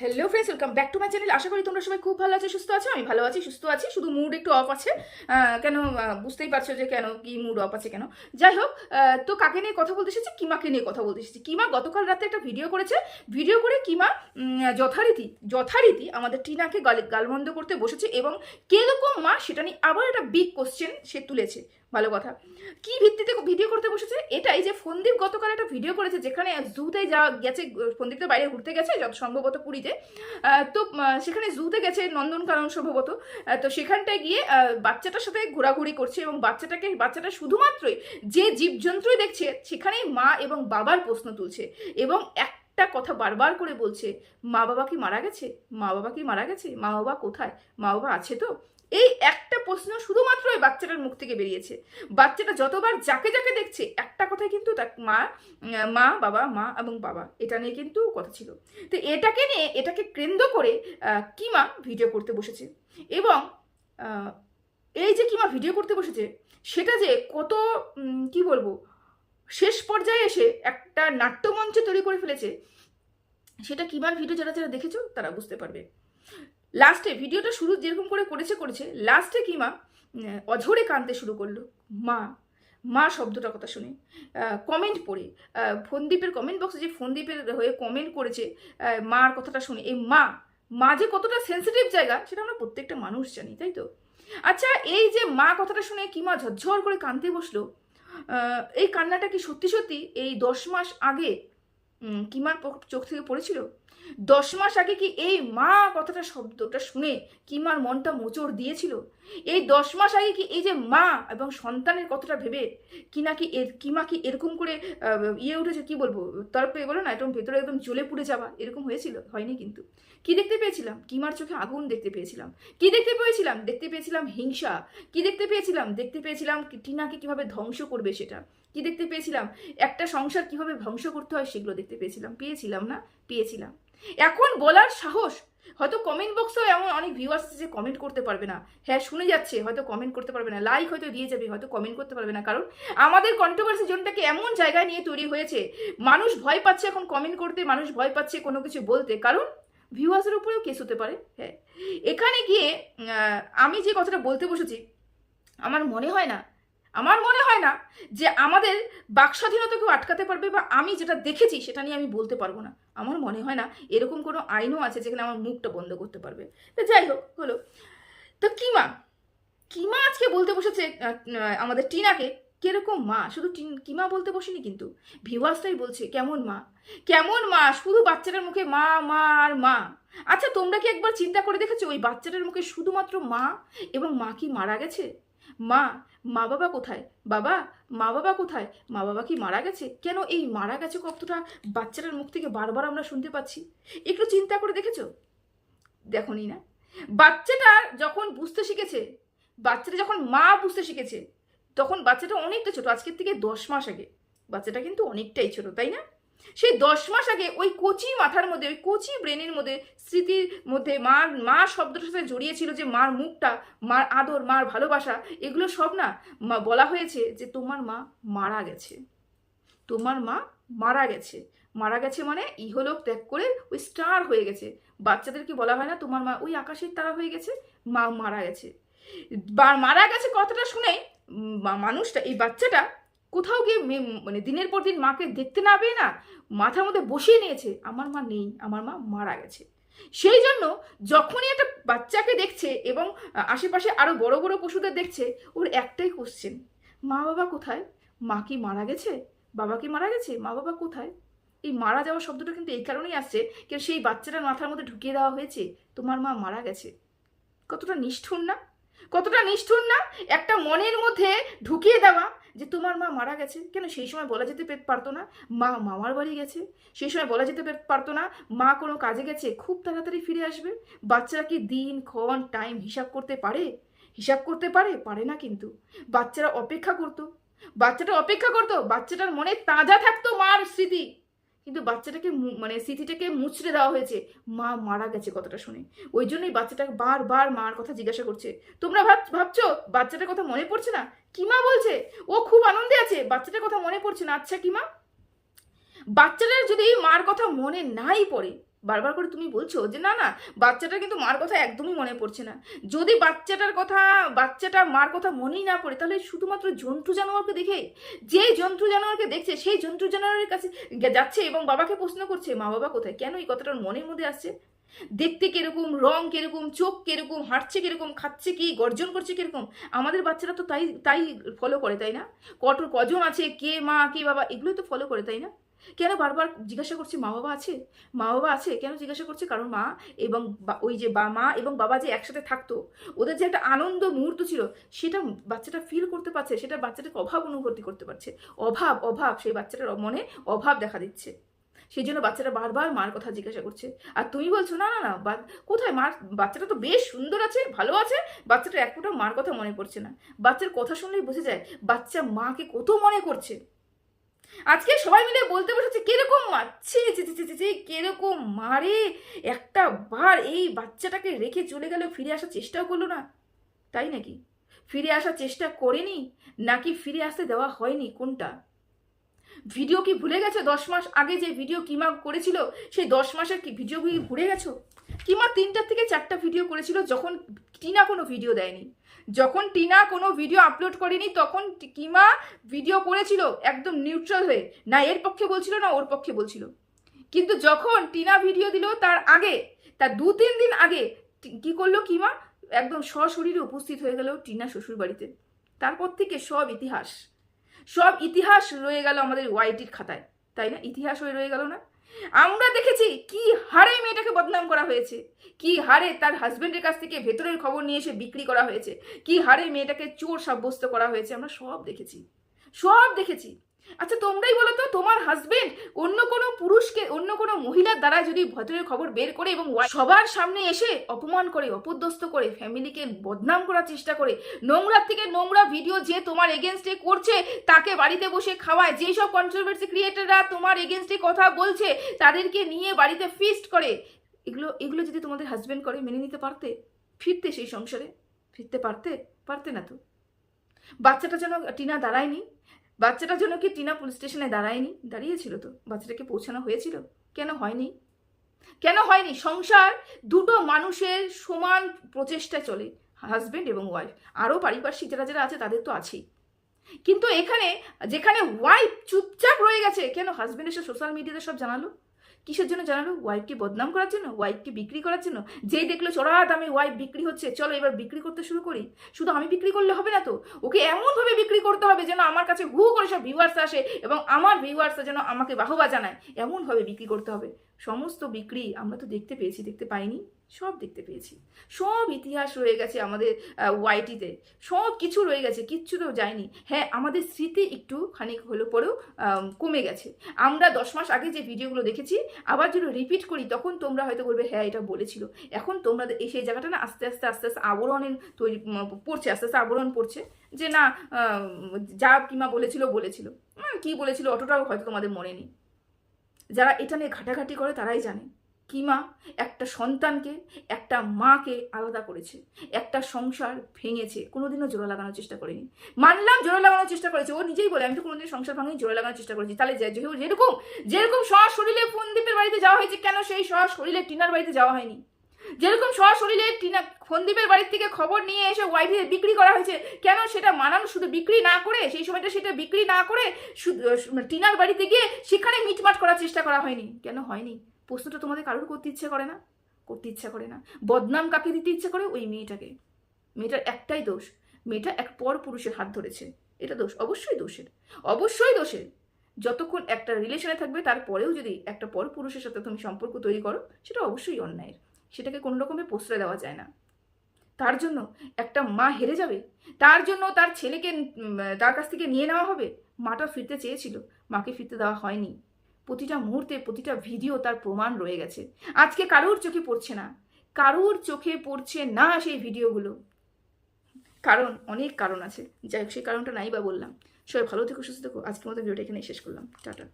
Hello friends welcome back to my channel আশা করি তোমরা সবাই খুব ভালো আছো, সুস্থ আছো? আমি ভালো আছি, সুস্থ আছি। শুধু মুড একটু অফ আছে। কেন বুঝতেই পারছ যে কেন, কি মুড অফ আছে কেন? যাই হোক তো কাকে নিয়ে কথা বলতে এসেছি? কিমাকে নিয়ে কথা বলতে এসেছি। কিমা গতকাল রাতে একটা ভিডিও করেছে। ভিডিও করে কিমা যথারীতি যথারীতি আমাদের টিনাকে গাল গালমন্দ করতে বসেছে এবং কীরকম মা সেটা নিয়ে আবার একটা বিগ কোশ্চেন সে তুলেছে। ভালো কথা। কি ভিত্তিতে ভিডিও করতে বসেছে? এটাই যে ফন্দীপ গতকাল একটা ভিডিও করেছে যেখানে জুতে যা গেছে ফন্দীপ তো বাইরে ঘুরতে গেছে, যত সম্ভবত পুরীতে আহ, তো সেখানে জুতে গেছে নন্দনকানন সম্ভবত। তো সেখানটায় গিয়ে বাচ্চাটার সাথে ঘোরাঘুরি করছে এবং বাচ্চাটাকে বাচ্চাটা শুধুমাত্রই যে জীবজন্তুই দেখছে সেখানেই মা এবং বাবার প্রশ্ন তুলছে এবং একটা কথা বারবার করে বলছে মা বাবা কি মারা গেছে? মা বাবা কি মারা গেছে? মা বাবা কোথায়? মা বাবা আছে তো? এই একটা প্রশ্ন শুধুমাত্র ওই বাচ্চাটার মুখ থেকে বেরিয়েছে। বাচ্চাটা যতবার যাকে যাকে দেখছে, একটা কথাই কিন্তু তার মা মা, বাবা, মা এবং বাবা, এটা নিয়ে কিন্তু কথা ছিল। তো এটাকে নিয়ে, এটাকে কেন্দ্র করে কিমা ভিডিও করতে বসেছে। এবং এই যে কিমা ভিডিও করতে বসেছে, সেটা যে কত কি বলব, শেষ পর্যায়ে এসে একটা নাট্যমঞ্চ তৈরি করে ফেলেছে, সেটা কিমার ভিডিও যারা যারা দেখেছ, তারা বুঝতে পারবে। লাস্টে ভিডিওটা শুরু যেরকম করে করেছে করেছে। লাস্টে কিমা মা? অঝরে কাঁদতে শুরু করল। মা মা শব্দটার কথা শুনে। কমেন্ট পড়ে। ফোনদীপের কমেন্ট বক্সে যে ফোনদীপের হয়ে কমেন্ট করেছে মার কথাটা শুনে। এই মা মা যে কতটা সেন্সিটিভ জায়গা, সেটা আমরা প্রত্যেকটা মানুষ জানি, তাই তো? আচ্ছা এই যে মা কথাটা শুনে কিমা ঝরঝর করে কাঁদতে বসল? এই কান্নাটা কি সত্যি সত্যি এই দশ মাস আগে কিমার চোখ থেকে পড়েছিল? দশ মাস আগে কি এই মা কথাটা শব্দটা শুনে কিমার মনটা মোচড় দিয়েছিল? এই দশ মাস আগে কি এই যে মা এবং সন্তানের কথাটা ভেবে কি নাকি এর কিমা কি এরকম করে ইয়ে উঠেছে কি বলব? তরফে বলো না, একদম ভেতরে একদম জ্বলে পুড়ে যাওয়া, এরকম হয়েছিল? হয়নি কিন্তু। কি দেখতে পেয়েছিলাম? কিমার চোখে আগুন দেখতে পেয়েছিলাম। কি দেখতে পেয়েছিলাম? দেখতে পেয়েছিলাম হিংসা। কি দেখতে পেয়েছিলাম? দেখতে পেয়েছিলাম টিনাকে কীভাবে ধ্বংস করবে সেটা। কি দেখতে পেয়েছিলাম? একটা সংসার কীভাবে ধ্বংস করতে হয় সেগুলো দেখতে পেয়েছিলাম। পেয়েছিলাম না? পেয়েছিলাম এখন বলার সাহস? হয়তো কমেন্ট বক্সেও এমন অনেক ভিউয়ার্স যে কমেন্ট করতে পারবে না। হ্যাঁ শুনে যাচ্ছে, হয়তো কমেন্ট করতে পারবে না। লাইক হয়তো দিয়ে যাবে, হয়তো কমেন্ট করতে পারবে না। কারণ আমাদের কন্ট্রোভার্সি জোনটাকে এমন জায়গায় নিয়ে তৈরি হয়েছে, মানুষ ভয় পাচ্ছে এখন কমেন্ট করতে, মানুষ ভয় পাচ্ছে কোনো কিছু বলতে। কারণ ভিউয়ার্সের উপরেও কেস হতে পারে হ্যাঁ। এখানে গিয়ে আমি যে কথাটা বলতে বসেছি, আমার মনে হয় না আমার মনে হয় না যে আমাদের বাক স্বাধীনতাকেও আটকাতে পারবে বা আমি যেটা দেখেছি সেটা নিয়ে আমি বলতে পারব না। আমার মনে হয় না এরকম কোনো আইনও আছে যেখানে আমার মুখটা বন্ধ করতে পারবে। তো যাই হোক, হলো। তো কিমা? কিমা আজকে বলতে বসেছে আমাদের টিনাকে, কীরকম মা? শুধু কিমা বলতে বসেনি কিন্তু। ভিউয়ার্সটাই বলছে, কেমন মা? কেমন মা? শুধু বাচ্চাটার মুখে মা মা আর মা। আচ্ছা তোমরা কি একবার চিন্তা করে দেখেছ ওই বাচ্চাটার মুখে শুধুমাত্র মা এবং মা কি মারা গেছে? মা মা বাবা কোথায়? বাবা, মা বাবা কোথায়? মা বাবা কি মারা গেছে? কেন এই মারা গেছে কতটা বাচ্চাটার মুখ থেকে বারবার আমরা শুনতে পাচ্ছি? একটু চিন্তা করে দেখেছ? দেখনি না বাচ্চাটা যখন বুঝতে শিখেছে, বাচ্চাটা যখন মা বুঝতে শিখেছে, তখন বাচ্চাটা অনেকটা ছোট, আজকের থেকে দশ মাস আগে। বাচ্চাটা কিন্তু অনেকটাই ছোট, তাই না? সেই দশ মাস আগে ওই কচি মাথার মধ্যে, ওই কচি ব্রেনের মধ্যে, স্মৃতির মধ্যে মার মা শব্দটার সাথে জড়িয়েছিল যে মার মুখটা, মার আদর, মার ভালোবাসা, এগুলো সব না বলা হয়েছে যে তোমার মা মারা গেছে। তোমার মা মারা গেছে। মারা গেছে মানে ইহলোক ত্যাগ করে ওই স্টার হয়ে গেছে। বাচ্চাদেরকে বলা হয় না তোমার মা ওই আকাশের তারা হয়ে গেছে, মা মারা গেছে। মারা গেছে কথাটা শুনেই মানুষটা, এই বাচ্চাটা কোথাও গিয়ে মানে দিনের পর দিন মাকে দেখতে না পেয়ে না মাথার মধ্যে বসিয়ে নিয়েছে, আমার মা নেই, আমার মা মারা গেছে। সেই জন্য যখনই একটা বাচ্চাকে দেখছে এবং আশেপাশে আরও বড় বড় পশুদের দেখছে, ওর একটাই কোশ্চেন মা বাবা কোথায়? মা কি মারা গেছে? বাবা কি মারা গেছে? মা বাবা কোথায়? এই মারা যাওয়া শব্দটা কিন্তু এই কারণেই আসছে, কেন সেই বাচ্চাটার মাথার মধ্যে ঢুকিয়ে দেওয়া হয়েছে, তোমার মা মারা গেছে। কতটা নিষ্ঠুর না? কতটা নিষ্ঠুর না? একটা মনের মধ্যে ঢুকিয়ে দেওয়া যে তোমার মা মারা গেছে, কেন সেই সময় বলা যেতে পারতো না? মা মামার বাড়ি গেছে। সেই সময় বলা যেতে পারতো না, মা কোনো কাজে গেছে, খুব তাড়াতাড়ি ফিরে আসবে। বাচ্চারা কি দিন, ক্ষণ টাইম হিসাব করতে পারে? হিসাব করতে পারে? পারে না কিন্তু। বাচ্চারা অপেক্ষা করতো। বাচ্চাটা অপেক্ষা করতো, বাচ্চাটার মনে তাজা থাকতো মার স্মৃতি। কিন্তু বাচ্চাটাকে মানে স্মৃতিটাকে মুচড়ে দেওয়া হয়েছে। মা মারা গেছে কথাটা শুনে। ওই জন্যই বাচ্চাটাকে বারবার মার কথা জিজ্ঞাসা করছে। তোমরা ভাব, ভাবছ বাচ্চাটার কথা মনে পড়ছে না? কিমা বলছে? ও খুব আনন্দে আছে। বাচ্চাটার কথা মনে পড়ছে না? আচ্ছা কিমা বাচ্চাটার যদি মার কথা মনে নাই পড়ে বারবার করে তুমি বলছো যে, না না বাচ্চাটা কিন্তু মার কথা একদমই মনে পড়ছে না। যদি বাচ্চাটার কথা বাচ্চাটা মার কথা মনেই না পড়ে, তাহলে শুধুমাত্র জন্তু জানোয়ারকে দেখে, যে জন্তু জানোয়ারকে দেখছে, সেই জন্তু জানোয়ারের কাছে যাচ্ছে এবং বাবাকে প্রশ্ন করছে, মা বাবা কোথায়? কেন এই কথাটার মনের মধ্যে আসছে? দেখতে কীরকম, রং কীরকম, চোখ কীরকম, হাঁটছে কীরকম, খাচ্ছে কি, গর্জন করছে কীরকম, আমাদের বাচ্চারা তো তাই তাই ফলো করে, তাই না? কত, কজন আছে, কে, মা, কে, বাবা, এগুলোই তো ফলো করে, তাই না? কেন বারবার জিজ্ঞাসা করছে মা বাবা আছে? মা বাবা আছে? কেন জিজ্ঞাসা করছে? কারণ মা এবং ওই যে বা মা এবং বাবা যে একসাথে থাকতো, ওদের যে একটা আনন্দ মুহূর্ত ছিল, সেটা বাচ্চাটা ফিল করতে পারছে, সেটা বাচ্চাটাকে অভাব অনুভূতি করতে পারছে। অভাব অভাব, সেই বাচ্চাটার মনে অভাব দেখা দিচ্ছে। সেই জন্য বাচ্চাটা বারবার মার কথা জিজ্ঞাসা করছে। আর তুমি বলছো, না না না কোথায়? মার বাচ্চাটা তো বেশ সুন্দর আছে, ভালো আছে বাচ্চাটা এক মার কথা মনে পড়ছে না। বাচ্চার কথা শুনলেই বোঝা যায়, বাচ্চা মাকে কত মনে করছে। আজকে সবাই মিলে বলতে বসেছে, কীরকম মারছে কীরকম মারে একটা বার এই বাচ্চাটাকে রেখে চলে গেল, ফিরে আসার চেষ্টাও করল না। তাই নাকি? ফিরে আসার চেষ্টা করেনি, নাকি ফিরে আসতে দেওয়া হয়নি? কোনটা? ভিডিও কি ভুলে গেছো? দশ মাস আগে যে ভিডিও কিমা করেছিল, সেই দশ মাসের কি ভিডিও ভুলে গেছো? কিমা তিনটার থেকে চারটা ভিডিও করেছিল, যখন টিনা কোনো ভিডিও দেয়নি। যখন টিনা কোনো ভিডিও আপলোড করেনি, তখন কিমা ভিডিও করেছিল একদম নিউট্রাল হয়ে। না, এর পক্ষে বলছিল না, ওর পক্ষে বলছিল। কিন্তু যখন টিনা ভিডিও দিল তার আগে, তার দু তিন দিন আগে কি করল কিমা একদম সশরীরে উপস্থিত হয়ে গেল টিনা শ্বশুর বাড়িতে। তারপর থেকে সব ইতিহাস। সব ইতিহাস রয়ে গেল আমাদের ওয়াইটির খাতায়। তাই না? ইতিহাস হয়ে রয়ে গেল না? আমরা দেখেছি কি হারে মেয়েটাকে বদনাম করা হয়েছে। কি হারে তার হাজবেন্ডের কাছ থেকে ভেতরের খবর নিয়ে এসে বিক্রি করা হয়েছে। কি হারে মেয়েটাকে চোর সাব্যস্ত করা হয়েছে। আমরা সব দেখেছি। সব দেখেছি। আচ্ছা তোমরাই বলো তো, তোমার হাজবেন্ড অন্য কোনো পুরুষকে, অন্য কোনো মহিলার দ্বারা যদি ভেতরের খবর বের করে এবং সবার সামনে এসে অপমান করে, অপদস্থ করে ফ্যামিলিকে বদনাম করার চেষ্টা করে নোংরা থেকে নোংরা ভিডিও যে তোমার এগেনস্টে করছে, তাকে বাড়িতে বসে খাওয়ায়, যেই সব কন্ট্রোভার্সি ক্রিয়েটাররা তোমার এগেনস্টে কথা বলছে, তাদেরকে নিয়ে বাড়িতে ফিস্ট করে, এগুলো এগুলো যদি তোমাদের হাজবেন্ড করে, মেনে নিতে পারতে? ফিরতে সেই সংসারে? ফিরতে পারতে? পারতে না তো? বাচ্চাটা যেন টিনা দাঁড়ায়নি বাচ্চাটার জন্য কি টিনা পুলিশ স্টেশনে দাঁড়ায়নি? দাঁড়িয়েছিল তো। বাচ্চাটাকে পৌঁছানো হয়েছিল? কেন হয়নি? কেন হয়নি? সংসার দুটো মানুষের সমান প্রচেষ্টা চলে। হাজব্যান্ড এবং ওয়াইফ। আরও পারিপার্শ্বিক যারা যারা আছে, তাদের তো আছেই। কিন্তু এখানে, যেখানে ওয়াইফ চুপচাপ রয়ে গেছে, কেন? হাজব্যান্ড এসে সোশ্যাল মিডিয়াতে সব জানালো? কিসের জন্য জানালো? ওয়াইফকে বদনাম করার জন্য? ওয়াইফকে বিক্রি করার জন্য? যেই দেখল চড়া দামে ওয়াইফ বিক্রি হচ্ছে, চলো এবার বিক্রি করতে শুরু করি। শুধু আমি বিক্রি করলে হবে না তো? ওকে এমনভাবে বিক্রি করতে হবে যেন আমার কাছে হু করে সব ভিউয়ার্স আসে এবং আমার ভিউয়ার্সরা যেন আমাকে বাহবা জানায়। এমনভাবে বিক্রি করতে হবে। সমস্ত বিক্রি আমরা তো দেখতে পেয়েছি, দেখতে পাইনি, সব দেখতে পেয়েছি। সব ইতিহাস রয়ে গেছে আমাদের ওয়াইটিতে সব কিছু রয়ে গেছে, কিচ্ছু তো যায়নি। হ্যাঁ আমাদের স্মৃতি একটু খানিক হলো পরেও কমে গেছে। আমরা দশ মাস আগে যে ভিডিওগুলো দেখেছি, আবার যদি রিপিট করি, তখন তোমরা হয়তো বলবে হ্যাঁ এটা বলেছিল। এখন তোমরা এই সেই জায়গাটা না আস্তে আস্তে আস্তে আস্তে আবরণের তৈরি পড়ছে, আস্তে আস্তে আবরণ পড়ছে, যে না যা কিমা বলেছিল বলেছিল। কি বলেছিল, অতটাও হয়তো তোমাদের মনে নেই। যারা এটা নিয়ে ঘাটাঘাটি করে তারাই জানে। কিমা একটা সন্তানকে একটা মাকে আলাদা করেছে। একটা সংসার ভেঙেছে। কোনোদিনও জোড়া লাগানোর চেষ্টা করেনি। মানলাম জোড়া লাগানোর চেষ্টা করেছে। ও নিজেই বলে, আমি তো কোনোদিন সংসার ভাঙিনি, জোড়া লাগানোর চেষ্টা করেছি। তাহলে যেরকম যেরকম শরীরে ফোনদীপের বাড়িতে যাওয়া হয়েছে, কেন সেই সশরীরে টিনার বাড়িতে যাওয়া হয়নি? যেরকম সশরীরে টিনা ফোনদীপের বাড়ির থেকে খবর নিয়ে এসে ওয়াইফে বিক্রি করা হয়েছে, কেন সেটা মানানো শুধু বিক্রি না করে, সেই সময়টা সেটা বিক্রি না করে শুধু টিনার বাড়িতে গিয়ে সেখানে মিটমাট করার চেষ্টা করা হয়নি। কেন হয়নি? প্রশ্নটা তোমাদের কারোর করতে ইচ্ছে করে না? করতে ইচ্ছা করে না। বদনাম কাকে দিতে ইচ্ছে করে? ওই মেয়েটাকে। মেয়েটার একটাই দোষ। মেয়েটা এক পর পুরুষের হাত ধরেছে। এটা দোষ অবশ্যই দোষের। অবশ্যই দোষের। যতক্ষণ একটা রিলেশনে থাকবে, তারপরেও যদি একটা পর পুরুষের সাথে তুমি সম্পর্ক তৈরি করো, সেটা অবশ্যই অন্যায়ের। সেটাকে কোনো রকমে প্রশ্রয় দেওয়া যায় না। তার জন্য একটা মা হেরে যাবে, তার জন্য তার ছেলেকে তার কাছ থেকে নিয়ে নেওয়া হবে। মাটা ফিরতে চেয়েছিল, মাকে ফিরতে দেওয়া হয়নি। প্রতিটা মুহূর্তে প্রতিটা ভিডিও তার প্রমাণ রয়ে গেছে। আজকে কারোর চোখে পড়ছে না, কারোর চোখে পড়ছে না সেই ভিডিওগুলো। কারণ, অনেক কারণ আছে। যাই হোক, সেই কারণটা নাই বা বললাম। সবাই ভালো থেকো, সুস্থ থেকো। আজকের মতো ভিডিওটা এখানে শেষ করলাম। টাটা।